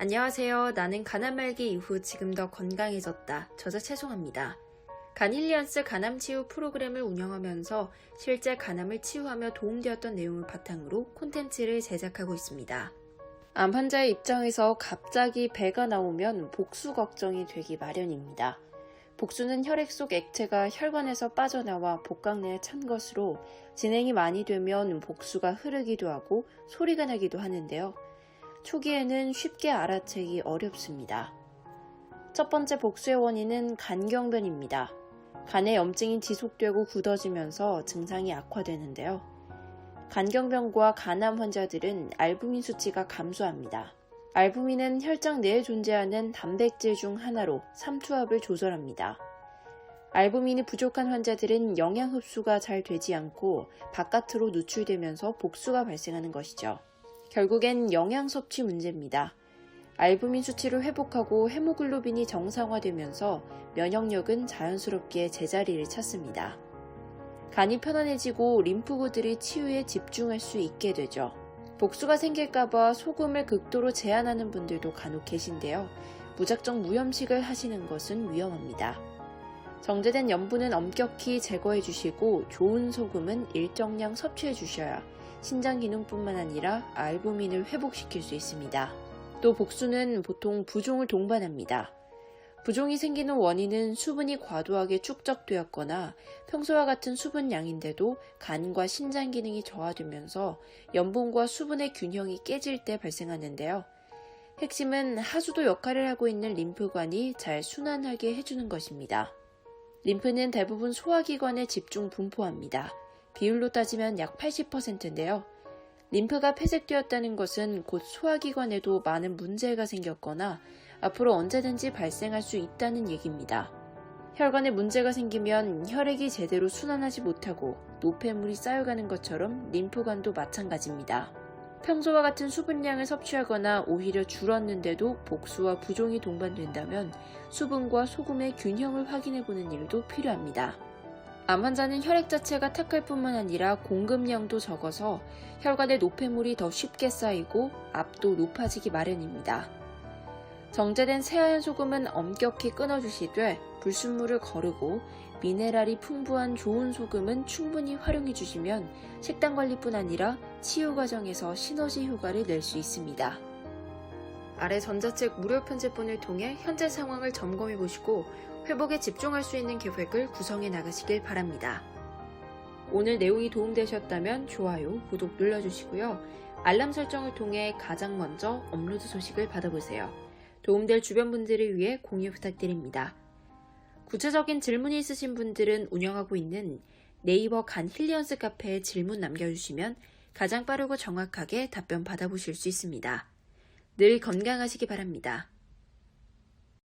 안녕하세요. 나는 간암 말기 이후 지금 더 건강해졌다. 저자 채송합니다. 간힐리언스 간암 치유 프로그램을 운영하면서 실제 간암을 치유하며 도움되었던 내용을 바탕으로 콘텐츠를 제작하고 있습니다. 암 환자의 입장에서 갑자기 배가 나오면 복수 걱정이 되기 마련입니다. 복수는 혈액 속 액체가 혈관에서 빠져나와 복강 내에 찬 것으로 진행이 많이 되면 복수가 흐르기도 하고 소리가 나기도 하는데요. 초기에는 쉽게 알아채기 어렵습니다. 첫 번째 복수의 원인은 간경변입니다. 간에 염증이 지속되고 굳어지면서 증상이 악화되는데요. 간경변과 간암 환자들은 알부민 수치가 감소합니다. 알부민은 혈장 내에 존재하는 단백질 중 하나로 삼투압을 조절합니다. 알부민이 부족한 환자들은 영양 흡수가 잘 되지 않고 바깥으로 누출되면서 복수가 발생하는 것이죠. 결국엔 영양 섭취 문제입니다. 알부민 수치를 회복하고 헤모글로빈이 정상화되면서 면역력은 자연스럽게 제자리를 찾습니다. 간이 편안해지고 림프구들이 치유에 집중할 수 있게 되죠. 복수가 생길까봐 소금을 극도로 제한하는 분들도 간혹 계신데요. 무작정 무염식을 하시는 것은 위험합니다. 정제된 염분은 엄격히 제거해 주시고 좋은 소금은 일정량 섭취해 주셔야 신장 기능뿐만 아니라 알부민을 회복시킬 수 있습니다. 또 복수는 보통 부종을 동반합니다. 부종이 생기는 원인은 수분이 과도하게 축적되었거나 평소와 같은 수분량인데도 간과 신장 기능이 저하되면서 염분과 수분의 균형이 깨질 때 발생하는데요. 핵심은 하수도 역할을 하고 있는 림프관이 잘 순환하게 해주는 것입니다. 림프는 대부분 소화기관에 집중 분포합니다. 비율로 따지면 약 80%인데요. 림프가 폐색되었다는 것은 곧 소화기관에도 많은 문제가 생겼거나 앞으로 언제든지 발생할 수 있다는 얘기입니다. 혈관에 문제가 생기면 혈액이 제대로 순환하지 못하고 노폐물이 쌓여가는 것처럼 림프관도 마찬가지입니다. 평소와 같은 수분량을 섭취하거나 오히려 줄었는데도 복수와 부종이 동반된다면 수분과 소금의 균형을 확인해 보는 일도 필요합니다. 암 환자는 혈액 자체가 탁할 뿐만 아니라 공급량도 적어서 혈관에 노폐물이 더 쉽게 쌓이고 압도 높아지기 마련입니다. 정제된 새하얀 소금은 엄격히 끊어주시되 불순물을 거르고 미네랄이 풍부한 좋은 소금은 충분히 활용해 주시면 식단 관리뿐 아니라 치유 과정에서 시너지 효과를 낼 수 있습니다. 아래 전자책 무료 편집본을 통해 현재 상황을 점검해 보시고 회복에 집중할 수 있는 계획을 구성해 나가시길 바랍니다. 오늘 내용이 도움되셨다면 좋아요, 구독 눌러주시고요. 알람 설정을 통해 가장 먼저 업로드 소식을 받아보세요. 도움될 주변 분들을 위해 공유 부탁드립니다. 구체적인 질문이 있으신 분들은 운영하고 있는 네이버 간 힐리언스 카페에 질문 남겨주시면 가장 빠르고 정확하게 답변 받아보실 수 있습니다. 늘 건강하시기 바랍니다.